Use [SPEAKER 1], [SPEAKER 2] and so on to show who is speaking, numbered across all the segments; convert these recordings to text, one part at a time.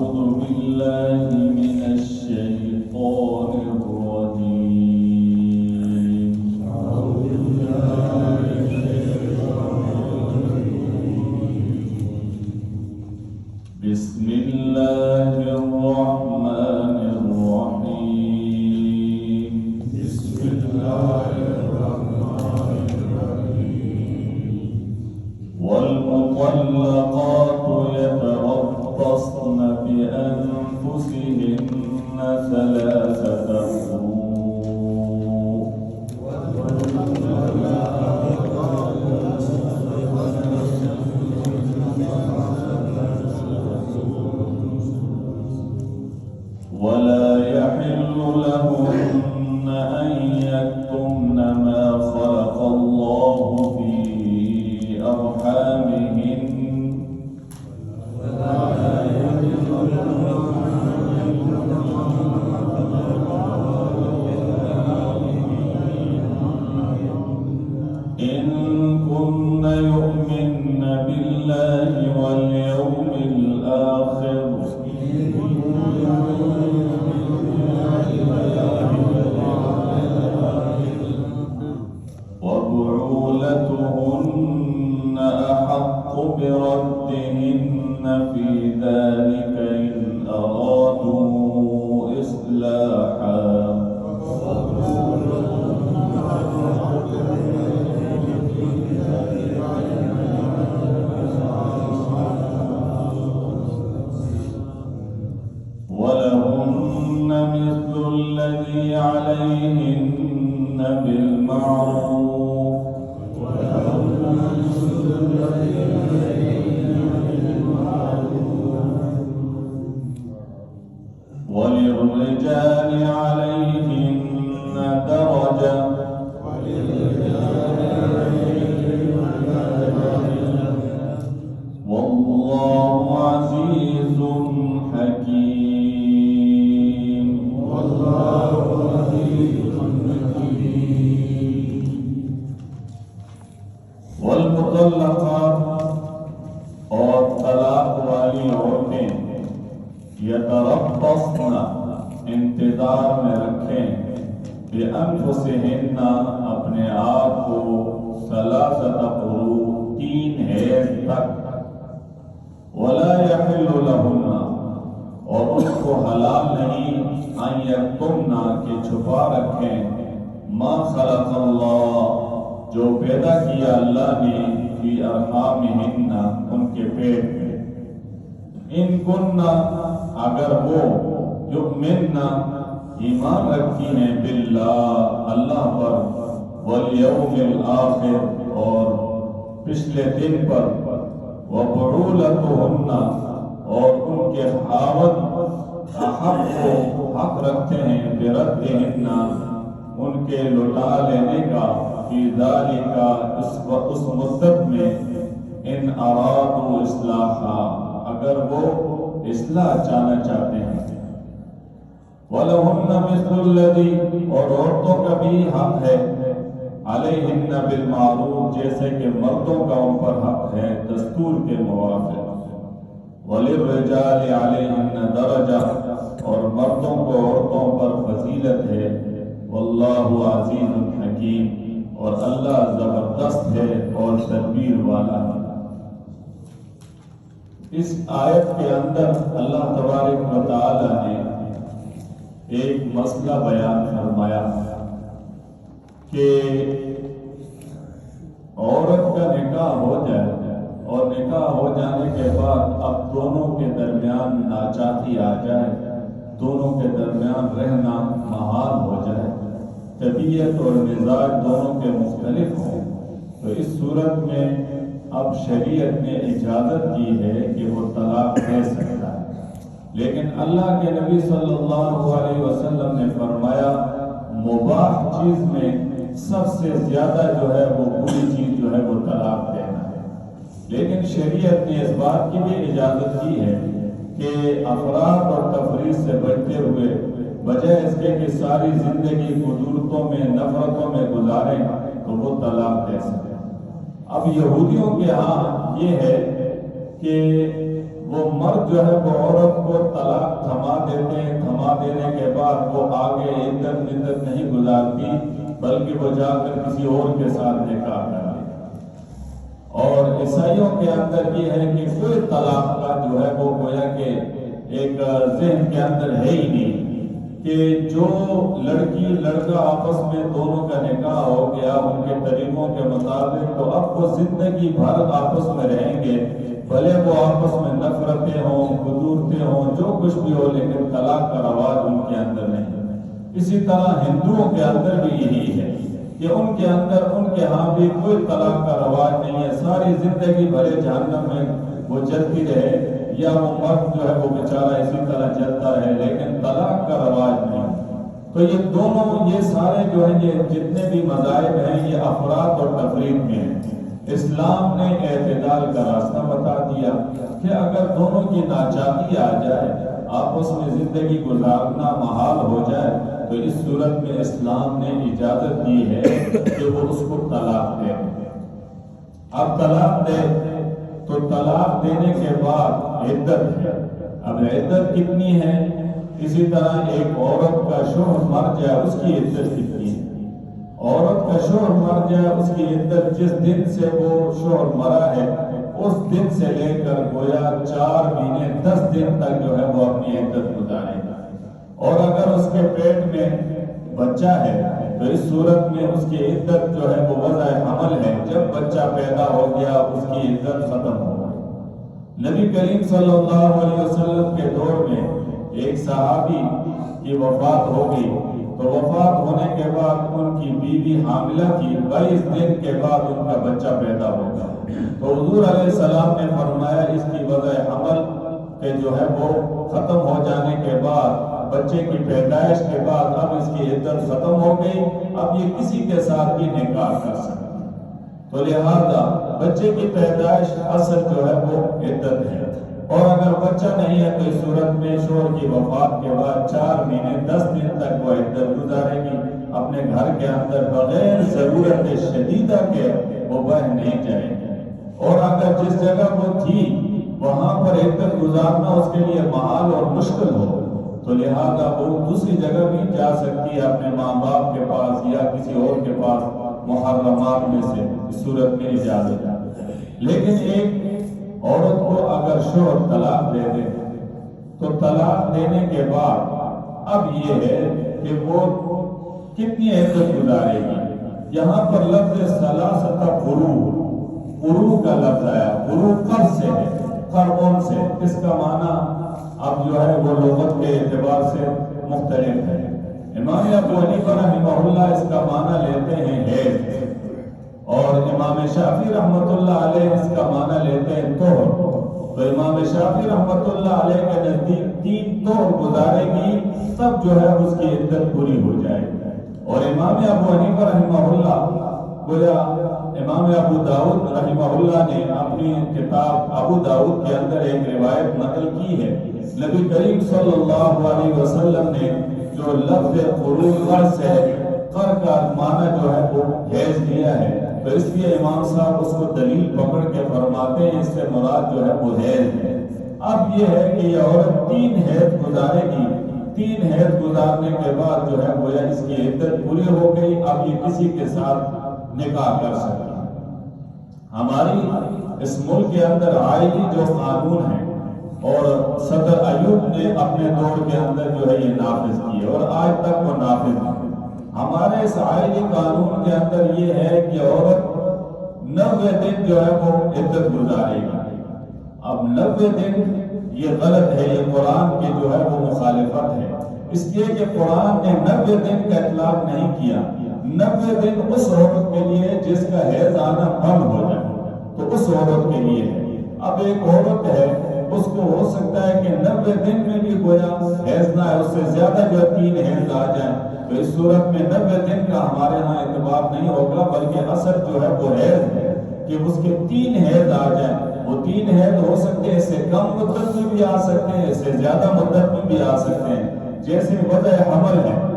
[SPEAKER 1] أعوذ بالله من چھپا رکھیں ما خلق اللہ جو پیدا کیا اللہ نے، فی ارحامہن، ان کے پیٹ میں۔ ان کننا اگر وہ یؤمننا ایمان رکھتی ہیں باللہ، اللہ پر، والیوم الاخر، اور پچھلے دن پر۔ وبعولتهن اور ان کے خاوند حق کو حق رکھتے ہیں بردہن ان کے لٹا لینے کا، فی ذالک اس اس مدت میں ان ارادوا اصلاحا اگر وہ اصلاح چاہنا چاہتے ہیں۔ وَلَهُنَّ مِثْلُ الَّذِي، اور عورتوں کا بھی حق ہے۔ علیہن بالمعروف، جیسے کہ مردوں کا ان پر حق ہے، دستور کے موافق۔ وَلِلرِّجَالِ عَلَيْهِنَّ دَرَجَةٌ اور مردوں کو عورتوں پر فضیلت ہے۔ واللہ عزیز حکیم۔ اور اللہ زبردست ہے اور تدبیر والا۔ ہے اس آیت کے اندر اللہ تبارک و تعالی نے ایک مسئلہ بیان فرمایا کہ عورت کا نکاح ہو جائے اور نکاح ہو جانے کے بعد اب دونوں کے درمیان ناچاتی آ جائے۔ دونوں کے درمیان رہنا محال ہو جائے، طبیعت اور مزاج دونوں کے مختلف ہوں۔ تو اس صورت میں اب شریعت نے اجازت دی ہے کہ وہ طلاق دے سکتا ہے۔ لیکن اللہ کے نبی صلی اللہ علیہ وسلم نے فرمایا، مباح چیز میں سب سے زیادہ جو ہے وہ بری چیز جو ہے وہ طلاق دینا ہے۔ لیکن شریعت نے اس بات کی بھی اجازت دی ہے کہ افراد اور تفریح سے بچتے ہوئے، بجائے اس کے کہ ساری زندگی قدورتوں میں، نفرتوں میں گزاریں، تو وہ طلاق دے سکیں۔ اب یہودیوں کے ہاں یہ ہے کہ وہ مرد جو ہے، وہ عورت کو طلاق تھما دیتے ہیں۔ تھما دینے کے بعد وہ آگے عدت مدت نہیں گزارتی، بلکہ وہ جا کر کسی اور کے ساتھ نکاح اور عیسائیوں کے اندر یہ ہے کہ کوئی طلاق کا جو ہے وہ گویا کہ ایک ذہن کے اندر ہے ہی نہیں کہ جو لڑکی لڑکا آپس میں دونوں کا نکاح ہو گیا ان کے طریقوں کے مطابق تو اب وہ زندگی بھر آپس میں رہیں گے، بھلے وہ آپس میں نفرتیں ہوں قدورتیں ہوں، جو کچھ بھی ہو، لیکن طلاق کا رواج ان کے اندر نہیں۔ اسی طرح ہندوؤں کے اندر بھی یہی ہے۔ کہ ان کے اندر ان کے ہاں بھی کوئی طلاق کا رواج نہیں ہے۔ ساری زندگی بھرے جہنم میں وہ جلتی رہے یا وہ مرد جو ہے وہ بیچارہ اسی طرح چلتا رہے، لیکن طلاق کا رواج نہیں۔ تو یہ دونوں، یہ سارے جو ہیں، یہ جتنے بھی مذاہب ہیں، یہ افراد اور تفریح میں ہیں۔ اسلام نے اعتدال کا راستہ بتا دیا کہ اگر دونوں کی ناچاتی آ جائے، آپس میں زندگی گزارنا محال ہو جائے تو اس صورت میں اسلام نے اجازت دی ہے کہ وہ اس کو طلاق دے۔ اب طلاق دے، تو طلاق دینے کے بعد عدت ہے۔ اب عدت کتنی ہے؟ اسی طرح ایک عورت کا شوہر مر جائے اس کی عدت کتنی ہے؟ عورت کا شوہر مر جائے اس کی عدت جس دن سے وہ شوہر مرا ہے، اس دن سے لے کر گویا چار مہینے، دس دن تک جو ہے وہ اپنی عدت گزارے۔ اور اگر اس کے پیٹ میں بچہ ہے، تو اس صورت میں اس کی عدت جو ہے وہ وضع حمل ہے۔ جب بچہ پیدا ہو گیا، اس کی عدت ختم ہو گئی۔ نبی کریم صلی اللہ علیہ وسلم کے دور میں ایک صحابی کی وفات ہو گئی۔ تو وفات ہونے کے بعد ان کی بیوی حاملہ تھی بائیس دن کے بعد ان کا بچہ پیدا ہوگا تو حضور علیہ السلام نے فرمایا، اس کی وضع حمل کہ جو ہے وہ ختم ہو جانے کے بعد بچے کی پیدائش کے بعد اب اس کی عدت ختم ہو گئی، اب یہ کسی کے ساتھ بھی نکاح کر سکتے تو لہذا بچے کی پیدائش اصل جو ہے وہ عدت ہے۔ اور اگر بچہ نہیں ہے تو اس صورت میں شور کی وفات کے بعد چار مہینے، دس دن تک وہ عدت گزارے گی۔ اپنے گھر کے اندر بغیر ضرورت شدیدہ کے وہ بہ نہیں جائے گی۔ اور اگر جس جگہ وہ تھی، وہاں پر عدت گزارنا اس کے لیے محال اور مشکل ہو۔ تو لہذا وہ دوسری جگہ بھی جا سکتی ہے اپنے ماں باپ کے پاس یا کسی اور کے پاس محرمات میں سے، اس صورت میں اجازت۔ لیکن ایک عورت کو اگر شوہر طلاق دے دے، تو طلاق دینے کے بعد اب یہ ہے کہ وہ کتنی عزت گزارے گی۔ یہاں پر لفظ سلاست غرو غرو کا لفظ آیا غرو قر سے ہے۔ قربون سے اس کا معنی اب جو ہے وہ لغت کے اعتبار سے مختلف ہے۔ امام ابو حنیفہ رحمہ اللہ اس کا معنی لیتے ہیں حیض اور امام شافی رحمت اللہ علیہ اس کا معنی لیتے ہیں توہر تو امام شافی رحمت اللہ علیہ کے نزدیک تین توہر گزارے گی تب جو ہے اس کی عدت پوری ہو جائے گی۔ اور امام ابو حنیفہ رحمہ اللہ گویا امام ابو داؤد رحمہ اللہ نے اپنی کتاب ابو داؤد کے اندر ایک روایت نقل کی ہے۔ نبی کریم صلی اللہ علیہ وسلم نے جو لفظ قرون قرض ہے قر کا معنی جو ہے وہ حیض دیا ہے۔ تو اس لیے امام صاحب اس کو دلیل پکڑ کے فرماتے ہیں، اس سے مراد جو ہے وہ حیض ہے۔ اب یہ ہے کہ یہ عورت تین حیض گزارے گی۔ تین حیض گزارنے کے بعد جو ہے وہ اس کی عدت پوری ہو گئی۔ اب یہ کسی کے ساتھ نکاح کر سکتی ہماری اس ملک کے اندر آئلی جو قانون ہے اور صدر ایوب نے اپنے دور کے اندر جو ہے یہ نافذ کیے اور آج تک وہ نافذ ہے ہمارے سائلی قانون کے اندر یہ ہے کہ عورت نوے دن جو ہے وہ عدت گزارے گی۔ اب نوے دن یہ غلط ہے، یہ قرآن کی جو ہے وہ مخالفت ہے۔ اس لیے کہ قرآن نے نوے دن کا اطلاق نہیں کیا۔ نوے دن اس عورت کے لیے جس کا حیض آنا بند ہو جائے۔ تو اس عورت کے لیے۔ ہے اب ایک عورت ہے، اس کو ہو سکتا ہے کہ نبے دن میں بھی گویا حیض نہ ہے، اس سے زیادہ جو تین حیض آ جائیں۔ تو اس صورت میں نبے دن کا ہمارے ہاں اعتبار نہیں ہوگا، بلکہ اثر جو ہے وہ حیض ہے کہ اس کے تین حیض آ جائیں۔ وہ تین حیض ہو سکتے ہیں، اس سے کم مدت میں بھی آ سکتے ہیں، اس سے زیادہ مدت میں بھی آ سکتے ہیں۔ جیسے وجہ حمل ہے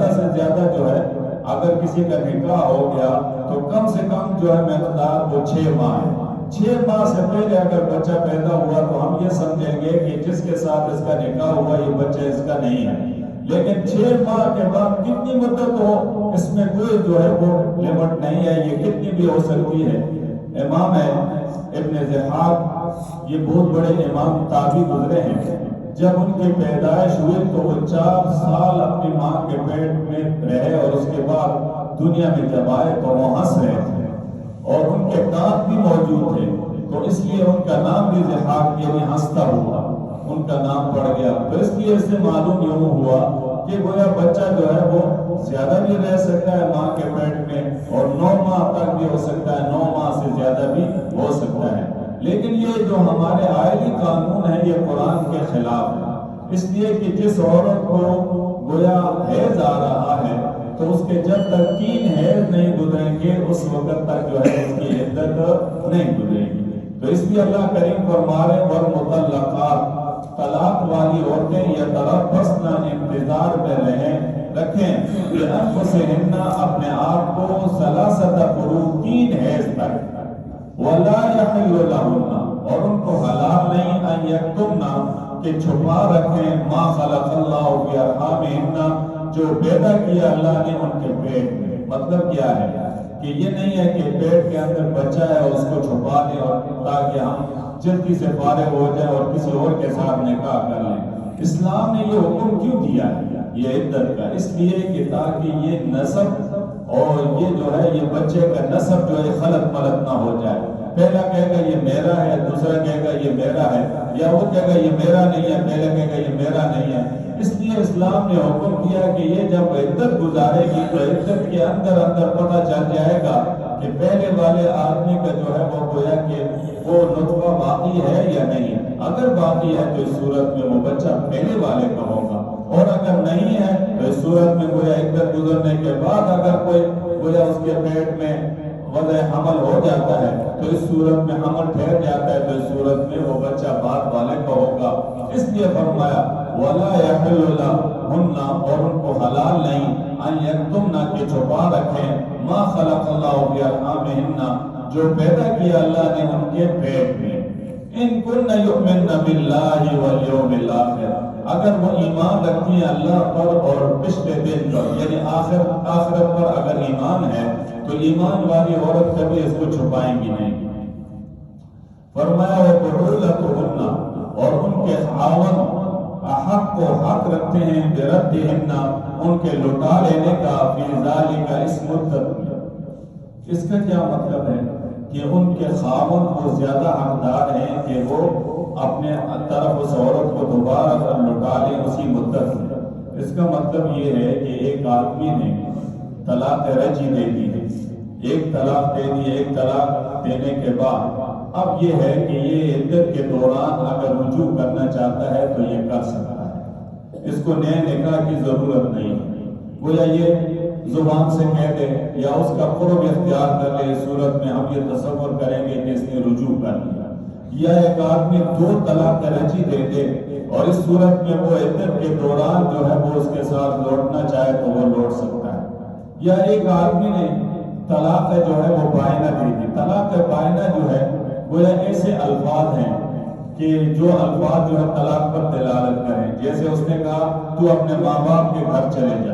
[SPEAKER 1] زیادہ سے زیادہ جو ہے، اگر کسی کا نکاح ہو گیا، تو کم سے کم جو ہے مقدار وہ چھ ماہ ہے۔ چھ ماہ سے پہلے اگر بچہ پیدا ہوا، تو ہم یہ سمجھیں گے کہ جس کے ساتھ اس کا نکاح ہوا، یہ بچہ اس کا نہیں ہے۔ لیکن چھ ماہ کے بعد کتنی مدت ہو، اس میں کوئی جو ہے وہ لمٹ نہیں ہے، یہ کتنی بھی ہو سکتی ہے۔ امام ہے ابن زحاق یہ بہت بڑے امام تابی گزرے ہیں۔ جب ان کی پیدائش ہوئی تو وہ چار سال اپنی ماں کے پیٹ میں رہے اور اس کے بعد دنیا میں جب آئے تو وہ ہنس رہے تھے اور ان کے دانت بھی موجود تھے۔ تو اس لیے ان کا نام بھی زحاق یعنی ہنستا ہوا۔ ان کا نام پڑ گیا۔ تو اس لیے اس سے معلوم یوں ہوا کہ گویا بچہ جو ہے وہ زیادہ بھی رہ سکتا ہے ماں کے پیٹ میں اور نو ماہ تک بھی ہو سکتا ہے، نو ماہ سے زیادہ بھی ہو سکتا ہے۔ لیکن یہ جو ہمارے آئلی قانون ہے یہ قرآن کے خلاف ہے اس لیے کہ جس عورت کو گویا حیض آ رہا ہے، تو اس کے جب تک تین حیض نہیں گزریں گے، اس وقت تک جو ہے، اس کی عدت نہیں گزرے گی۔ تو اس لیے اللہ کریم فرمارے اور متعلقات طلاق والی عورتیں یہ تربس نہ انتظار میں رہیں، رکھیں کہ انفسہن اپنے آپ کو سلاست قروء تین حیض تک ولا يحل لهن اور ان کو حلال نہیں ان یکتمنا کہ چھپا رکھیں ما خلق اللہ فی ارحامہن جو پیدا کیا اللہ نے ان کے پیٹ میں۔ مطلب کیا ہے؟ کہ یہ نہیں ہے کہ پیٹ کے اندر بچہ ہے اس کو چھپا دیں اور تاکہ ہم جلدی سے فارغ ہو جائیں اور کسی اور کے ساتھ نکاح کر لیں۔ اسلام نے یہ حکم کیوں دیا ہے؟ یہ عدت کا۔ اس لیے کہ تاکہ یہ نسب اور یہ جو ہے، یہ بچے کا نسب جو ہے خلط ملط نہ ہو جائے۔ پہلا کہے گا، یہ میرا ہے، دوسرا کہے گا، یہ میرا ہے، یا وہ کہے گا، یہ میرا نہیں ہے، پہلا کہے گا، یہ میرا نہیں ہے۔ اس لیے اسلام نے حکم کیا کہ یہ جب عدت گزارے گی، تو عدت کے اندر اندر پتہ چل جائے گا کہ پہلے والے آدمی کا جو ہے، وہ گویا کہ وہ نطفہ باقی ہے یا نہیں۔ اگر باقی ہے، تو اس صورت میں وہ بچہ پہلے والے کا ہوگا۔ اور اگر نہیں ہے، تو اس صورت میں گویا عدت گزرنے کے بعد اگر کوئی گویا اس کے پیٹ میں وضع حمل ہو جاتا ہے، تو اس صورت میں حمل ٹھہر جاتا ہے، تو اس صورت میں وہ بچہ بعد والے کا ہوگا۔ اس لیے فرمایا، ولا يحل لهن اور ان کو حلال نہیں ان یکتمنا کہ چھپا رکھیں۔ ما خلق اللہ فی ارحامہن جو پیدا کیا اللہ نے ان کے پیٹ میں۔ ان کن یؤمن باللہ والیوم الاخر اگر وہ ایمان رکھتی ہیں اللہ پر اور پچھلے دن پر یعنی آخر، آخرت پر اگر ایمان ہے، تو ایمان والی عورت کبھی اس کو چھپائیں گی نہیں۔ فرمایا وہ بڑولتہن اور ان کے خاون حق کو حق رکھتے ہیں برد ان کے لٹا لینے کا فی ذالک اس مدت اس کا کیا مطلب ہے؟ کہ ان کے خاون وہ زیادہ حقدار ہیں کہ وہ اپنے طرف اس عورت کو دوبارہ کر لٹا لیں، اسی مدت میں۔ اس کا مطلب یہ ہے کہ ایک آدمی نے طلاق رجی دے دی ہے۔ ایک طلاق دے دی، ایک طلاق دینے کے بعد۔ اب یہ ہے کہ یہ عدت کے دوران اگر رجوع کرنا چاہتا ہے تو یہ کر سکتا ہے۔ اس کو نئے نکاح کی ضرورت نہیں۔ ہے گویا یہ زبان سے کہہ دے یا اس کا قرب اختیار کر لے اس صورت میں ہم یہ تصور کریں گے کہ اس نے رجوع کر لیا۔ یا ایک آدمی دو طلاق رجی دے دے اور اس صورت میں وہ عدت کے دوران جو ہے وہ اس کے ساتھ لوٹنا چاہے تو وہ لوٹ سکتا ہے۔ یا ایک آدمی نے طلاق جو ہے وہ بائنہ دے دی۔ طلاق بائنہ جو ہے گویا ایسے الفاظ ہیں کہ جو الفاظ جو ہے طلاق پر دلالت کریں۔ جیسے اس نے کہا، تو اپنے ماں باپ کے گھر چلے جا۔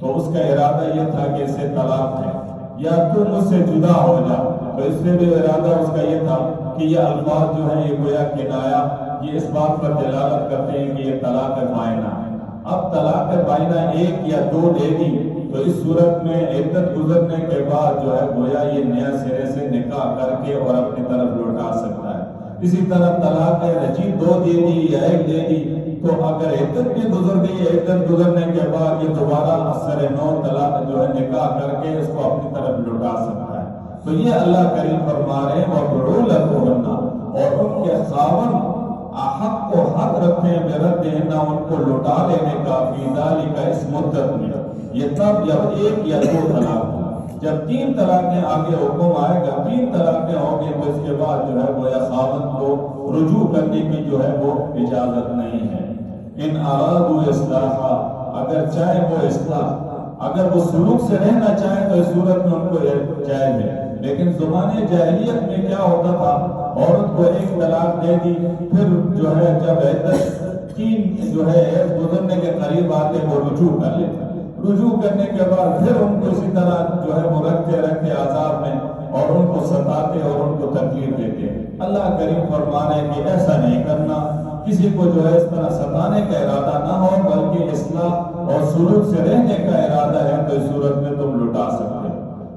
[SPEAKER 1] تو اس کا ارادہ یہ تھا کہ اسے طلاق ہے۔ یا تو مجھ سے جدا ہو جا۔ تو اس سے بھی ارادہ اس کا یہ تھا کہ یہ الفاظ جو ہے یہ گویا کنایا، یہ اس بات پر دلالت کرتے ہیں کہ یہ طلاق بائنہ۔ ہے اب طلاق بائنہ ایک یا دو دے دی۔ تو اس صورت میں عدت گزرنے کے بعد جو ہے، گویا یہ نیا سرے سے نکاح کر کے اور اپنی طرف لوٹا سکتا ہے۔ اسی طرح طلاق رجی دو دے دی یا ایک دے دی۔ تو اگر عدت بھی گزر گئی ہے، عدت گزرنے کے بعد یہ دوبارہ اثر نو طلاق جو ہے نکاح کر کے اس کو اپنی طرف لوٹا سکتا ہے۔ تو یہ اللہ کریم فرما رہے ہیں اور بڑولتہن اور ان کے خاون حق کو حق رکھتے ہیں میرا دینا ان کو لوٹا لینے کا فیضالی کا اس مدت میں۔ یہ تب جب ایک یا دو طلاق ہو جب تین طلاقیں آگے حکم آئے گا، تین طلاقیں ہوں گے، تو اس کے بعد جو ہے وہ یا خاون کو رجوع کرنے کی جو ہے وہ اجازت نہیں ہے۔ ان ارادو اصلاح، اگر چاہے وہ اصلاح، اگر وہ سلوک سے رہنا چاہے تو اس صورت میں ان کو جائز ہے۔ لیکن زمانے جاہلیت میں کیا ہوتا تھا؟ عورت کو ایک طلاق دے دی، پھر جو ہے جب عدت تین جو ہے گزرنے کے قریب آتے وہ رجوع کر لیتے رجوع کرنے کے بعد پھر ان کو اسی طرح جو ہے وہ رکھتے رکھتے عذاب میں اور ان کو ستاتے اور ان کو تکلیف دیتے اللہ کریم فرمانے کہ ایسا نہیں کرنا۔ کسی کو جو ہے اس طرح ستانے کا ارادہ نہ ہو، بلکہ اصلاح اور سلوک سے رہنے کا ارادہ ہے، تو اس صورت میں تم لٹا سکتے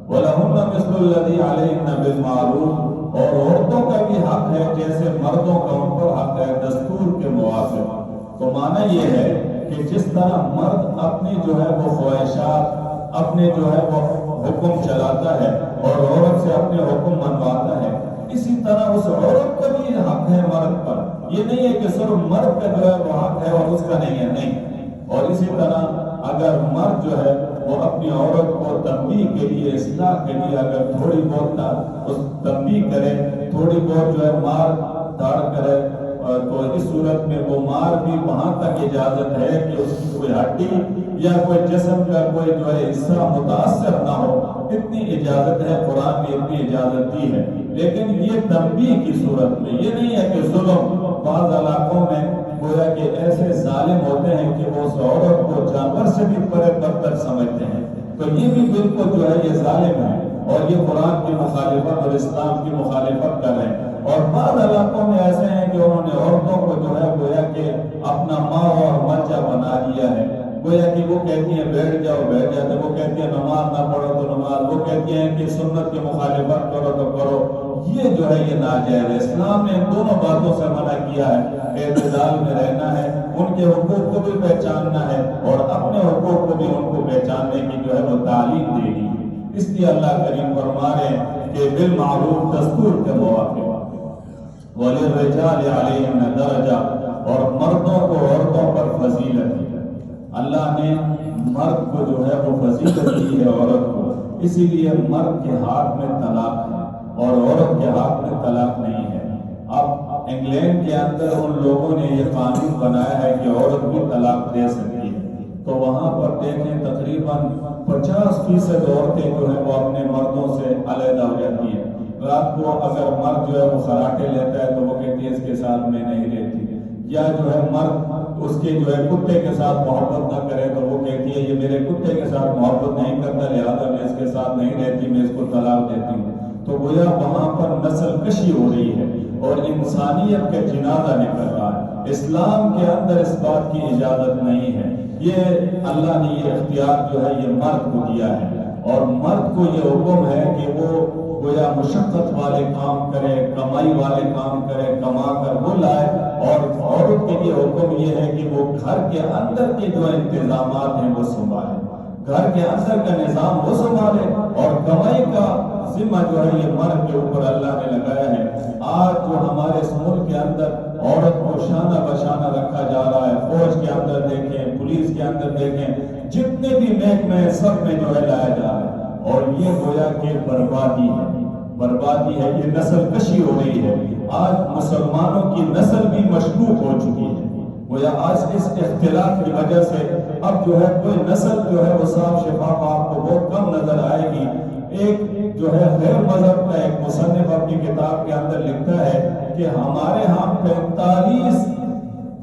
[SPEAKER 1] وَلَهُنَّ مِثْلُ الَّذِي عَلَيْهِنَّ بِالْمَعْرُوفِ اور عورتوں کا بھی حق ہے، جیسے مردوں کا ان پر حق ہے، دستور کے موافق۔ تو معنی یہ ہے کہ جس طرح مرد اپنی جو ہے وہ خواہشات، اپنے جو ہے وہ حکم چلاتا ہے اور عورت سے اپنے حکم منواتا ہے، اسی طرح اس عورت کا بھی حق ہے مرد پر۔ یہ نہیں ہے کہ صرف مرد کا جو ہے وہ حق ہے اور اس کا نہیں ہے، نہیں۔ اور اسی طرح اگر مرد جو ہے وہ اپنی عورت کو تنبیہ کے لیے، اصلاح کے لیے اگر تھوڑی بہت اس تنبیہ کرے، تھوڑی بہت جو ہے مار داڑ کرے تو اس صورت میں وہ مار بھی وہاں تک اجازت ہے کہ اس کی کوئی ہڈی یا کوئی جسم کا کوئی جو ہے حصہ متاثر نہ ہو، اتنی اجازت ہے، قرآن نے اتنی اجازت دی ہے۔ لیکن یہ تنبیہ کی صورت میں، یہ نہیں ہے کہ ظلم، بعض علاقوں میں گویا کہ ایسے ظالم ہوتے ہیں کہ وہ اس عورت کو جانور سے بھی پرے بدتر سمجھتے ہیں۔ تو یہ بھی بالکل جو ہے یہ ظالم ہے اور یہ قرآن کی مخالفت اور اسلام کی مخالفت کر رہے ہیں۔ اور بعض علاقوں میں ایسے ہیں کہ انہوں نے عورتوں کو جو ہے گویا کہ اپنا ماں اور مرچا بنا دیا ہے۔ گویا کہ وہ کہتی ہیں بیٹھ جاؤ، بیٹھ جاتے وہ کہتی ہیں نماز نہ پڑھو تو نماز۔ وہ کہتی ہیں کہ سنت کی مخالفت کرو تو کرو۔ یہ جو ہے یہ ناجائز ہے۔ اسلام نے ان دونوں باتوں سے منع کیا ہے۔ اعتدال میں رہنا ہے، ان کے حقوق کو بھی پہچاننا ہے اور اپنے حقوق کو بھی ان کو پہچاننے کی جو ہے وہ تعلیم دے گی اس لیے اللہ کریم فرما رہے ہیں کہ بالمعروف دستور کے مواقع۔ وَلِلرِّجَالِ عَلَيْهِنَّ دَرَجَةً اور مردوں کو عورتوں پر فضیلت ہے۔ اللہ نے مرد کو جو ہے وہ فضیلت دی ہے عورت کو۔ اسی لیے مرد کے ہاتھ میں طلاق ہے اور عورت کے ہاتھ میں طلاق نہیں ہے۔ اب انگلینڈ کے اندر ان لوگوں نے یہ قانون بنایا ہے کہ عورت بھی طلاق دے سکتی ہے۔ تو وہاں پر دیکھیں تقریباً پچاس فیصد عورتیں جو ہیں وہ اپنے مردوں سے علیحدہ ہو جاتی ہیں۔ رات کو اگر مرد جو ہے وہ خراٹے لیتا ہے تو وہ کہتی ہے اس کے ساتھ میں نہیں رہتی۔ یا جو ہے مرد اس کے جو ہے کتے کے ساتھ محبت نہ کرے تو وہ کہتی ہے یہ میرے کتے کے ساتھ محبت نہیں کرتا، لہذا میں اس کے ساتھ نہیں رہتی، میں اس کو طلاق دیتی ہوں۔ تو گویا وہاں پر نسل کشی ہو رہی ہے اور انسانیت کا جنازہ نکل رہا ہے۔ اسلام کے اندر اس بات کی اجازت نہیں ہے۔ یہ اللہ نے یہ اختیار جو ہے یہ مرد کو دیا ہے۔ اور مرد کو یہ حکم ہے کہ وہ گویا مشقت والے کام کرے، کمائی والے کام کرے، کما کر وہ لائے۔ اور عورت کے لیے حکم یہ ہے کہ وہ گھر کے اندر کے جو انتظامات ہیں وہ سنبھالے۔ گھر کے اندر کا نظام وہ سنبھالے۔ اور کمائی کا ذمہ جو ہے یہ مرد کے اوپر اللہ نے لگایا ہے۔ آج جو ہمارے اس ملک کے اندر عورت کو شانہ بشانہ رکھا جا رہا ہے، فوج کے اندر دیکھیں، پولیس کے اندر دیکھیں، جتنے بھی محکمے سب میں جو ہے لایا جا رہا ہے۔ اور یہ گویا کہ بربادی ہے۔ بربادی ہے یہ نسل کشی ہو رہی ہے۔ آج مسلمانوں کی نسل بھی مشکوک ہو چکی ہے۔ گویا آج اس اختلاف کی وجہ سے اب جو ہے کوئی نسل جو ہے وہ صاف شفاف آپ کو بہت کم نظر آئے گی۔ ایک جو ہے غیر مذہب کا ایک مصنف اپنی کتاب کے اندر لکھتا ہے کہ ہمارے ہاں پینتالیس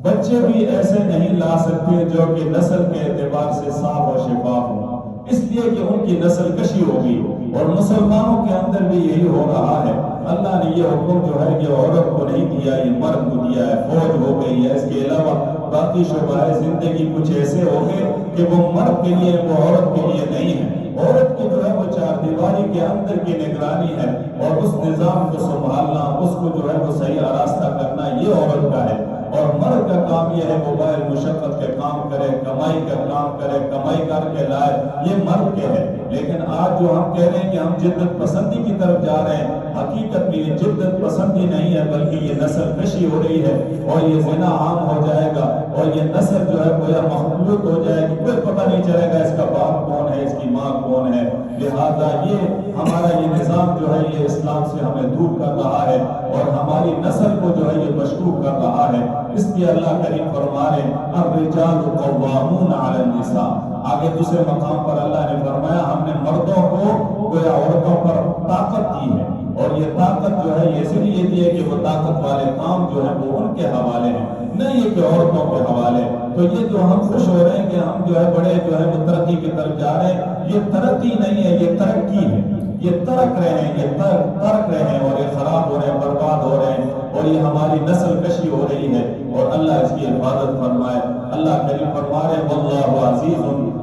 [SPEAKER 1] بچے بھی ایسے نہیں لا سکتے جو کہ نسل کے اعتبار سے صاف اور شفاف ہوں۔ اس لیے کہ ان کی نسل کشی ہوگی اور مسلمانوں کے اندر بھی یہی ہو رہا ہے۔ اللہ نے یہ حکم جو ہے یہ عورت کو نہیں دیا، یہ مرد کو دیا ہے، فوج ہو گئی ہے۔ اس کے علاوہ باقی شعبہ زندگی کچھ ایسے ہو گئے کہ وہ مرد کے لیے، وہ عورت کے لیے نہیں ہے۔ عورت کی جو ہے وہ چار دیواری کے اندر کی نگرانی ہے اور اس نظام کو سنبھالنا، اس کو جو ہے وہ صحیح آراستہ کرنا، یہ عورت کا ہے۔ اور مرد کا کام یہ ہے موبائل مشقت کے کام کرے، کمائی کا کام کرے، کمائی کر کے لائے، یہ مرد کے ہے لیکن آج جو ہم کہہ رہے ہیں کہ ہم جدت پسندی کی طرف جا رہے ہیں، حقیقت میں یہ جدت پسندی نہیں ہے، بلکہ یہ نسل کشی ہو رہی ہے اور یہ زنا عام ہو جائے گا اور یہ نسل جو ہے گویا مخلوط ہو جائے گی۔ کوئی پتہ نہیں چلے گا اس کا باپ کون ہے، اس کی ماں کون ہے۔ لہذا یہ ہمارا یہ نظام جو ہے، یہ اسلام سے ہمیں دور کر رہا ہے اور ہماری نسل کو جو ہے یہ مشکوک کر رہا ہے۔ اس لیے اللہ کریم فرما رہے الرجال قوامون علی النساء۔ آگے دوسرے مقام پر اللہ نے فرمایا، ہم نے مردوں کو گویا عورتوں پر طاقت دی ہے۔ اور یہ طاقت جو ہے، یہ اس لیے دی ہے کہ وہ طاقت والے کام جو ہے وہ ان کے حوالے ہیں۔ نہیں یہ کہ عورتوں کے حوالے تو یہ جو ہم خوش ہو رہے ہیں کہ ہم جو ہے بڑے جو ہے وہ ترقی کی طرف جا رہے ہیں۔ یہ ترقی نہیں ہے، یہ ترقی ہے۔ یہ ترک رہے ہیں، یہ ترک رہے ہیں اور یہ خراب ہو رہے ہیں، برباد ہو رہے ہیں۔ اور یہ ہماری نسل کشی ہو رہی ہے اور اللہ اس کی حفاظت فرمائے۔ اللہ کریم فرما رہے واللہ عزیز،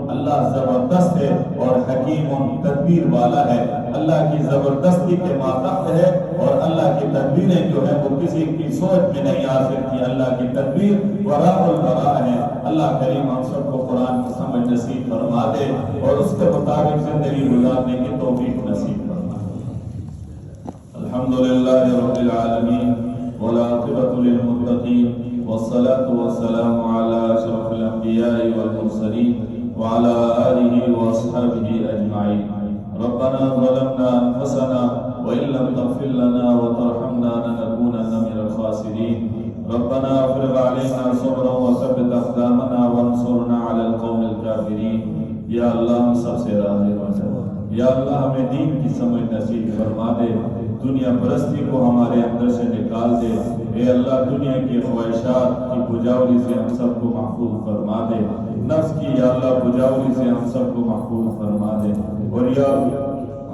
[SPEAKER 1] اللہ زبردست ہے اور حکیم تدبیر والا ہے۔ اللہ کی زبردستی کے ماتحت ہے اور اللہ کی تدبیریں جو ہیں وہ کسی کی سوچ میں نہیں آ سکتی۔ اللہ کی تدبیر وراء البراء ہے۔ اللہ کریم ہم سب کو قرآن کی سمجھ نصیب فرما دے اور اس کے مطابق زندگی گزارنے کی توفیق نصیب فرما دے الحمد للہ رب العالمین والعاقبة للمتقين والصلاة والسلام على أشرف الأنبياء والمرسلين وعلى آله وأصحابه أجمعين. ربنا ظلمنا أنفسنا وإن لم تغفر لنا وترحمنا لنكونن من الخاسرين. ربنا افرغ علينا صبرا وثبت أقدامنا وانصرنا على القوم الكافرين. یا اللہ ہم سب سے راضی ہو جائے یا اللہ ہمیں دین کی سمجھ نصیب فرما دے. دنیا پرستی کو ہمارے اندر سے نکال دے. اے اللہ دنیا کی خواہشات کی بجاوری سے ہم سب کو محفوظ فرما دے۔ نفس کی یا اللہ بجاوری سے ہم سب کو محفوظ فرما دے۔ اور یا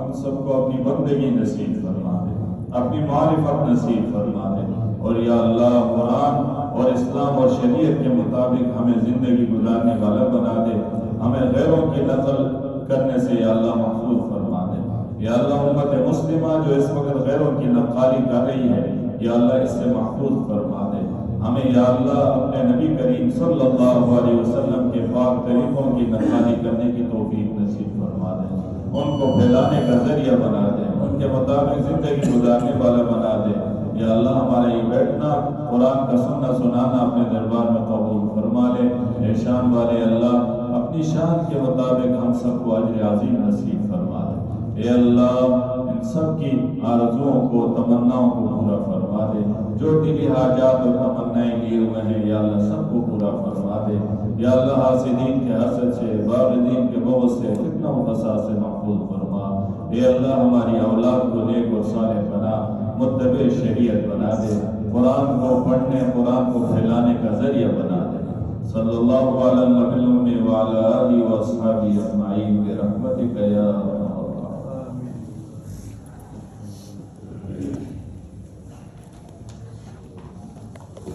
[SPEAKER 1] ہم سب کو اپنی بندگی نصیب فرما دے۔ اپنی معرفت نصیب فرما دے۔ اور یا اللہ، قرآن اور اسلام اور شریعت کے مطابق ہمیں زندگی گزارنے والا بنا دے۔ ہمیں غیروں کی نقل کرنے سے یا اللہ محفوظ فرما دے۔ یا اللہ، امت مسلمہ جو اس وقت غیروں کی نقالی کر رہی ہے یا اللہ اس سے محفوظ فرما دے۔ ہمیں یا اللہ اپنے نبی کریم صلی اللہ علیہ وسلم کے پاک طریقوں کی نقالی کرنے کی توفیق نصیب فرما دے۔ ان کو پھیلانے کا ذریعہ بنا دے۔ ان کے مطابق زندگی گزارنے والا بنا دے۔ یا اللہ ہمارا یہ بیٹھنا، قرآن کا سننا، سنانا اپنے دربار میں قبول فرما لے۔ احسان والے اللہ، اپنی شان کے مطابق ہم سب کو اجر عظیم نصیب فرما دے۔ اے اللہ ان سب کی آرزوؤں کو، تمناؤں کو پورا فرما دے۔ جو دلی حاجات اور تمنائیں لیے ہوئے ہیں، یا اللہ سب کو پورا فرما دے۔ یا اللہ حاسدین کے حسد سے باغدین کے بغض سے، فتنہ و فساد سے محفوظ فرما۔ اے اللہ، ہماری اولاد کو نیک اور صالح بنا، متبع شریعت بنا دے۔ قرآن کو پڑھنے، قرآن کو پھیلانے کا ذریعہ بنا دے۔ صلی اللہ علیہ وسلم وعلى آله وأصحابه أجمعين برحمتك يا رب